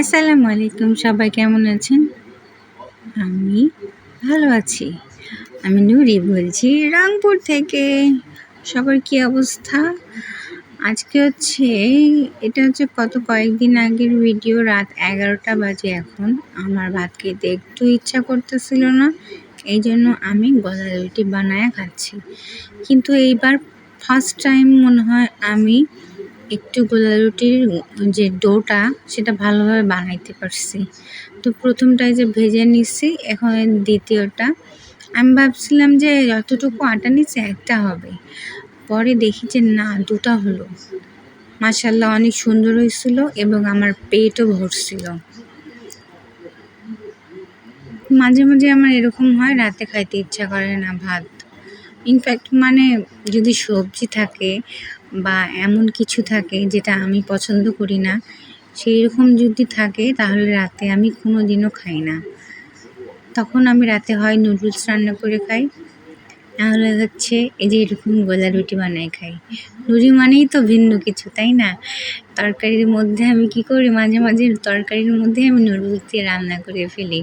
আসসালামু আলাইকুম, সবাই কেমন আছেন? আমি ভালো আছি। আমি নুরি বলছি রংপুর থেকে। সবার কি অবস্থা? আজকে হচ্ছে, এটা হচ্ছে কত কয়েকদিন আগের ভিডিও রাত এগারোটা বাজে এখন। আমার ভাত খেতে একটু ইচ্ছা করতেছিল না এই জন্য আমি গলা রুটি বানায় খাচ্ছি। কিন্তু এইবার ফার্স্ট টাইম মনে হয় আমি একটু গোলা রুটির যে ডোটা, সেটা ভালোভাবে বানাইতে পারছি। তো প্রথমটায় যে ভেজে নিচ্ছি এখন দ্বিতীয়টা। আমি ভাবছিলাম যে যতটুকু আটা নিচ্ছে একটা হবে। পরে দেখি যে না, দুটা হলো। মাসাল্লাহ অনেক সুন্দর হয়েছিল এবং আমার পেটও ভরছিল। মাঝে মাঝে আমার এরকম হয়, রাতে খাইতে ইচ্ছা করে না ভাত। ইনফ্যাক্ট মানে যদি সবজি থাকে বা এমন কিছু থাকে যেটা আমি পছন্দ করি না সেই রকম যদি থাকে তাহলে রাতে আমি কোনো দিনও খাই না। তখন আমি রাতে হয় নুডলস রান্না করে খাই, নাহলে হচ্ছে এই যে এরকম গোলা রুটি বানাই খাই। রুটি মানেই তো ভিন্ন কিছু, তাই না? তরকারির মধ্যে আমি কি করি? মাঝে মাঝে তরকারির মধ্যে আমি নুডলস দিয়ে রান্না করে ফেলি।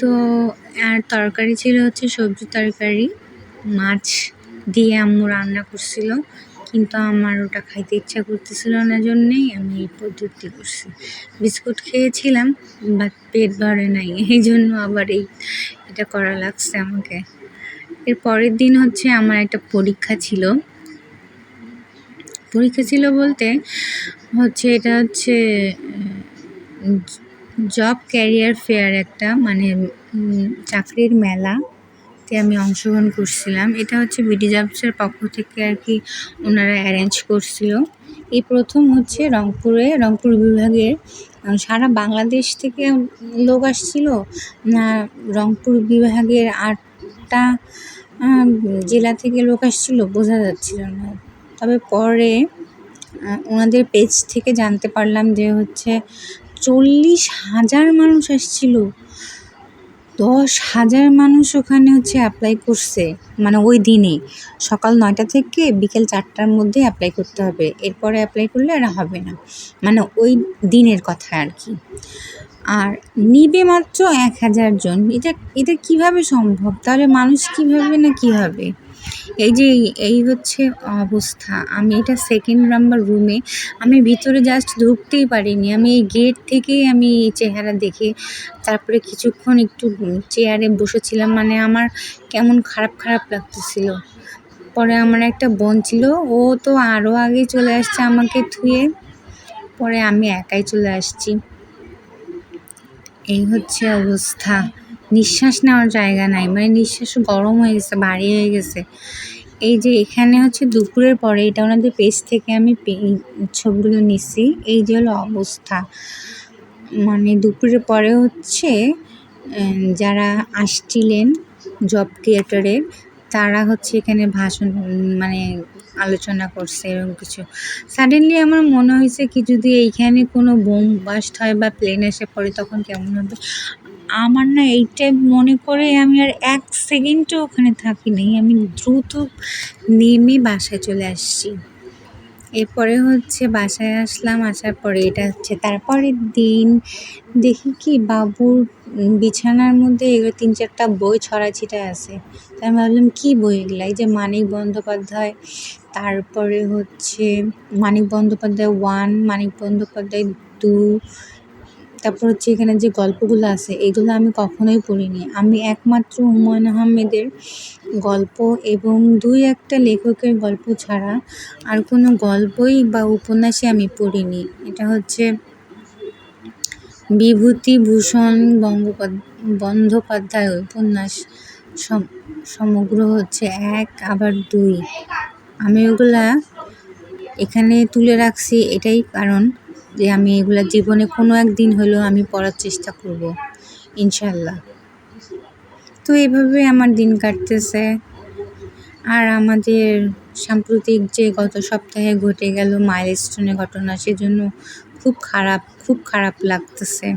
তো, আর তরকারি ছিল হচ্ছে সবজি তরকারি, মাছ দিয়ে আম্মু রান্না করছিল, কিন্তু আমার ওটা খাইতে ইচ্ছা করতেছিল না জন্যেই আমি এই পদ্ধতি করছি। বিস্কুট খেয়েছিলাম বাট পেট ভরে নাই, এই জন্য আবার এই, এটা করা লাগছে আমাকে। এর পরের দিন হচ্ছে আমার একটা পরীক্ষা ছিল। পরীক্ষা ছিল বলতে হচ্ছে এটা হচ্ছে জব ক্যারিয়ার ফেয়ার একটা মানে চাকরির মেলা তে আমি অংশগ্রহণ করছিলাম। এটা হচ্ছে বিডি জবসের পক্ষ থেকে আর কি ওনারা অ্যারেঞ্জ করছিল। এই প্রথম হচ্ছে রংপুরে, রংপুর বিভাগের সারা বাংলাদেশ থেকে লোক আসছিল। না, রংপুর বিভাগের আটটা জেলা থেকে লোক আসছিল, বোঝা যাচ্ছিল না। তবে পরে ওনাদের পেজ থেকে জানতে পারলাম যে হচ্ছে চল্লিশ হাজার মানুষ আসছিল। দশ হাজার মানুষ ওখানে হচ্ছে অ্যাপ্লাই করছে মানে ওই দিনে। সকাল নয়টা থেকে বিকেল চারটার মধ্যে অ্যাপ্লাই করতে হবে। এরপরে অ্যাপ্লাই করলে আর হবে না। মানে ওই দিনের কথা আর কি। আর নিবে মাত্র এক হাজার জন। এটা এটা কীভাবে সম্ভব? তাহলে মানুষ কীভাবে না কীভাবে? এই যে, এই হচ্ছে অবস্থা। আমি এটা সেকেন্ড নাম্বার রুমে আমি ভিতরে জাস্ট ঢুকতেই পারিনি। আমি এই গেট থেকেই আমি চেহারা দেখে তারপরে কিছুক্ষণ একটু চেয়ারে বসেছিলাম। মানে আমার কেমন খারাপ খারাপ লাগতেছিল। পরে আমার একটা বোন ছিল, ও তো আরও আগে চলে আসছে আমাকে থুয়ে। পরে আমি একাই চলে আসছি। এই হচ্ছে অবস্থা। নিঃশ্বাস নেওয়ার জায়গা নাই মানে নিঃশ্বাস গরম হয়ে গেছে, ভারী হয়ে গেছে। এই যে এখানে হচ্ছে দুপুরের পরে, এটা ওনাদের পেজ থেকে আমি ছবিগুলো নিছি। এই যে হলো অবস্থা। মানে দুপুরের পরে হচ্ছে যারা আসছিলেন জব ক্রিয়েটরের তারা হচ্ছে এখানে ভাষণ মানে আলোচনা করছে এরকম কিছু। সাডেনলি আমার মনে হয়েছে কি, যদি এইখানে কোনো বোম বাস্ট হয় বা প্লেন এসে পড়ে, তখন কেমন হবে? আমার না এইটাই মনে করে আমি আর এক সেকেন্ডও ওখানে থাকি নাই আমি দ্রুত নেমে বাসায় চলে আসছি। এরপরে হচ্ছে বাসায় আসলাম, আসার পরে এটা হচ্ছে তারপরের দিন। দেখি কি বাবুর বিছানার মধ্যে এগুলো তিন চারটা বই ছড়াছিটা আছে। তাই আমি ভাবলাম, কী বই এগুলো? এই যে মানিক বন্দ্যোপাধ্যায়, তারপরে হচ্ছে মানিক বন্দ্যোপাধ্যায় ওয়ান মানিক বন্দ্যোপাধ্যায় টু তারপর হচ্ছে এখানে যে গল্পগুলো আছে, এগুলো আমি কখনোই পড়িনি। আমি একমাত্র হুমায়ুন আহমেদের গল্প এবং দুই একটা লেখকের গল্প ছাড়া আর কোনো গল্পই বা উপন্যাসই আমি পড়িনি। এটা হচ্ছে বিভূতিভূষণ বন্দ্যোপাধ্যায় উপন্যাস। সমগ্র হচ্ছে এক, আবার দুই। আমি ওগুলা এখানে তুলে রাখছি এটাই কারণ যে আমি এগুলা জীবনে কোনো একদিন হলেও আমি পড়ার চেষ্টা করব ইনশাল্লাহ তো এভাবে আমার দিন কাটতেছে। আর আমাদের সাম্প্রতিক যে গত সপ্তাহে ঘটে গেল মাইলস্টোনের ঘটনা, সেজন্য খুব খারাপ খুব খারাপ লাগতেছে।